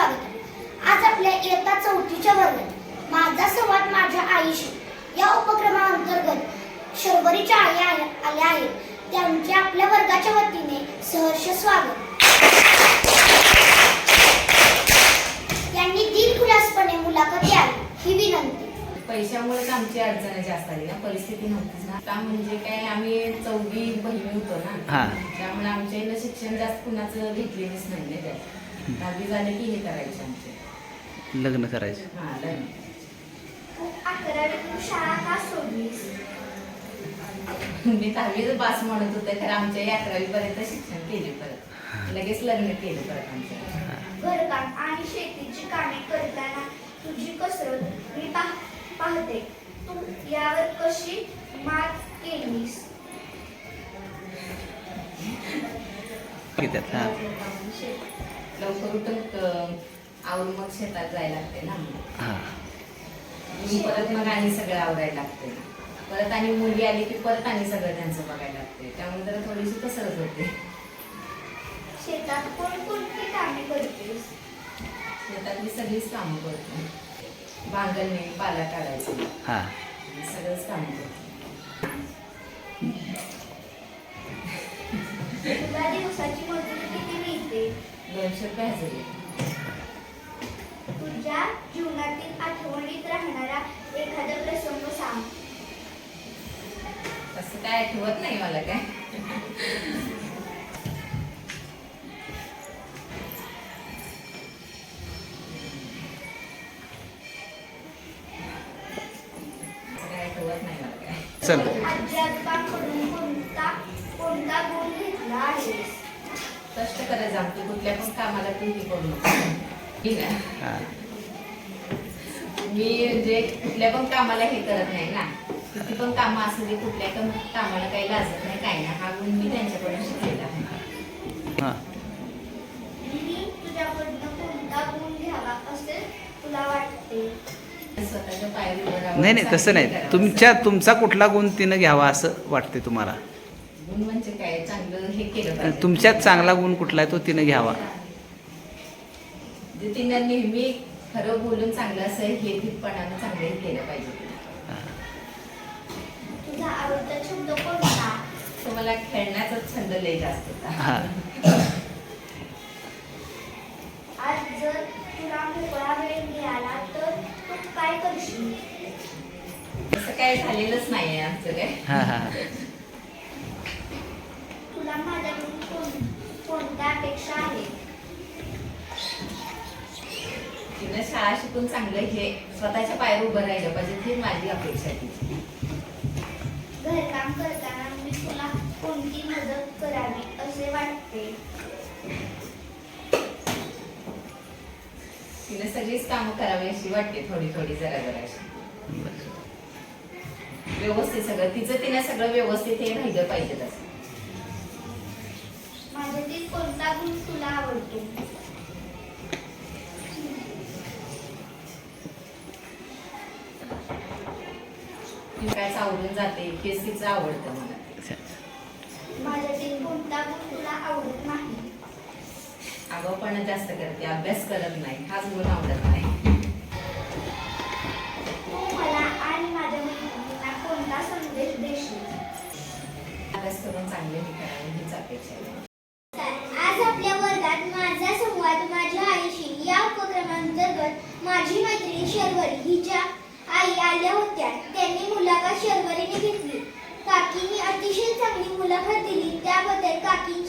स्वागत माझा संवाद माझ्या आईशी या उपक्रमाअंतर्गत शर्वरीच्या आई आल्या आहेत. त्यांचे आपल्या वर्गाच्या वतीने सहर्ष स्वागत. यांनी दिलखुलासपणे मुलाखत द्यावी ही विनंती. पैशामुळेच आमची अडचण जास्त आली ना परिस्थिती नव्हतीच ना. का म्हणजे काय आम्ही चौघी बहिणी होतो ना. हा. त्यामुळे आमच्या इथं शिक्षण जास्त कुणाचं घेतलेलंच नाही ना त्यात. दहावी झालं की हे करायचे आमचे. लग्न करायचं. हा लग्न. मी दहावीच पास म्हणत होते तर आमच्या अकरावी पर्यंत शिक्षण केले परत. लगेच लग्न केलं परत आमच्या घरकाम आणि शेतीची कामे करताना तुझी कसरत मी पाह पाहते. तू यावर कशी मात केलीस? त्यात हा. लवकर उठून आवरून मग शेतात जायला लागते ना. हा. परत मग आणि सगळं आवरायला लागते. परत आणि मुली आली की परत आणि सगळं त्यांचं बघायला लागते. त्यामुळे जरा थोडीशी कसरत होते. शेतात कोणकोणती कामे करतेस शेतातली सगळीच कामं करते. बांगलणे पाला काढायचं. हा. सगळंच कामं करते. तुला दिवसाची दोनशे रुपये हजेरी तुझ्या जीवनातील आठवणीत राहणारा एखादा प्रसंग सांग. तसं काय आठवत नाही मला काय? आठवत नाही मला काय. चल आजी आजोबांकडून कोणता कोणता गुण घेतला आहेस? कष्ट करत कुठल्या पण कामाला तू हे करू नको. ठीक आहे? मी म्हणजे कुठल्या पण कामाला हे करत नाही ना किती पण कामं असू दे कुठल्या पण कामाला काही लाजत नाही काही नाही. हा गुण मी त्यांच्याकडून शिकलेला आहे. हा. मी तुझ्याकडनं कोणता गुण घ्यावा असे तुला वाटते? स्वतःच्या पायावर उभं राहावं, नाही नाही तसं नाही. तुमच्या तुमचा कुठला गुण तिनं घ्यावा असं वाटते तुम्हाला? गुण म्हणजे काय? चांगलं हे केलं पाहिजे. तुमच्यात चांगला गुण कुठला आहे तो तिनं घ्यावा. जे तिनं नेहमी खरं बोलून चांगलं असं हे धीटपणानं चांगलं हे केलं पाहिजे. तुझा आवडता कोणता? मला खेळण्याचाच छंद लय जास्त होता. हा. आज जर तुला मोकळा वेळ मिळाला तर तू काय करशील? तसं काय झालेलंच नाही आहे आमचं काय हा हा तुला माझ्याकडून कोण कोणत्या आहेत तिनं शाळा शिकून चांगलं हे स्वतःच्या पायावर उभं राहिलं पाहिजे ही माझी अपेक्षा आहे तिची. घरकाम करताना मी तुला कोणती मदत करावी असे वाटते? तिने सगळीच कामं करावी अशी वाटते थोडी थोडी जरा जरा अशी व्यवस्थित सगळं तिचं तिने सगळं व्यवस्थित हे राहिलं पाहिजे तसं. गुण तुला आवडतो. काय आवडून जाते तिचं आवडतं मला. माझ्यातील कोणता गुण तुला आवडत नाही. आगाऊपणा जास्त करते. अभ्यास करत नाही. हाच गुण आवडत नाही. तू मला आणि माझ्या कोणता संदेश देशील? अभ्यास करून चांगले करावे हीच अपेक्षा आहे आज आपल्या वर्गात माझा संवाद माझ्या आईशी या उपक्रमांतर्गत माझी मैत्रीण शर्वरी. हिच्या आई आल्या होत्या. त्यांनी मुलाखत शर्वरीने घेतली. काकीने अतिशय चांगली मुलाखत दिली. त्याबद्दल काकी